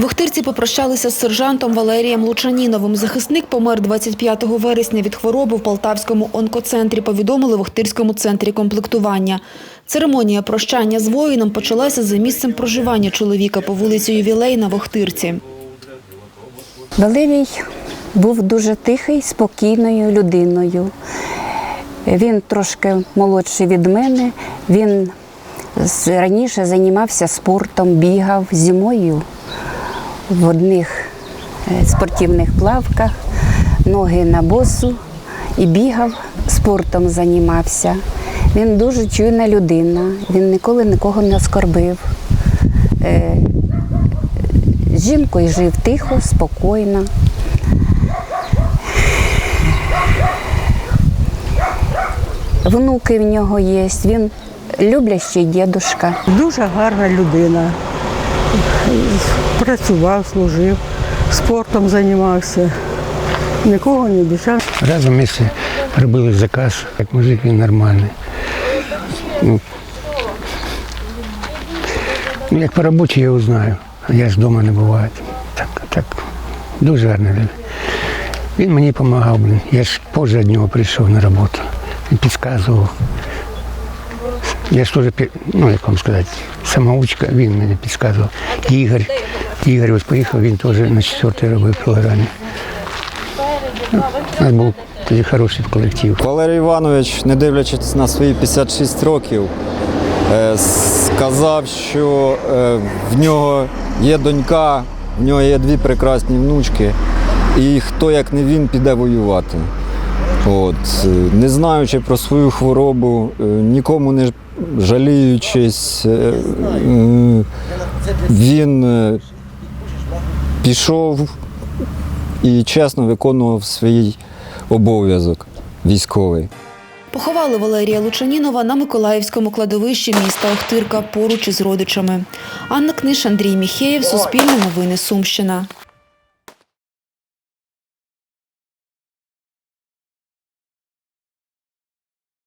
В попрощалися з сержантом Валерієм Лучаніновим. Захисник помер 25 вересня від хвороби в Полтавському онкоцентрі, повідомили в Охтирському центрі комплектування. Церемонія прощання з воїном почалася за місцем проживання чоловіка по вулиці Ювілейна в Охтирці. Валерій був дуже тихий, спокійною людиною. Він трошки молодший від мене. Він раніше займався спортом, бігав зимою в одних е, спортивних плавках, ноги на босу і бігав, спортом займався. Він дуже чуйна людина, він ніколи нікого не оскорбив. Е, З жінкою жив тихо, спокійно. Внуки в нього є, він люблящий дідушка. Дуже гарна людина. Працював, служив, спортом займався. Нікого не обіцяв. Разом місце робили заказ, як мужик він нормальний. Ну, ну, як по роботі я його знаю, я ж вдома не буваю. Так, так, дуже гарний. він. Мені допомагав, блін. Я ж позже нього прийшов на роботу. Він підказував. Я ж теж, ну як вам сказати, самоучка, він мені підказував. Ігор, Ігор ось поїхав, він теж на четвертій робив програмі. У нас був тоді хороший колектив. Валерій Іванович, не дивлячись на свої 56 років, е, сказав, що е, в нього є донька, в нього є дві прекрасні внучки, і хто як не він піде воювати. От, е, не знаючи про свою хворобу, е, нікому не жаліючись, е, він пішов і чесно виконував свій обов'язок військовий. Поховали Валерія Лучанінова на Миколаївському кладовищі міста Охтирка поруч із родичами. Анна Книж, Андрій Міхеєв, Суспільне новини Сумщина.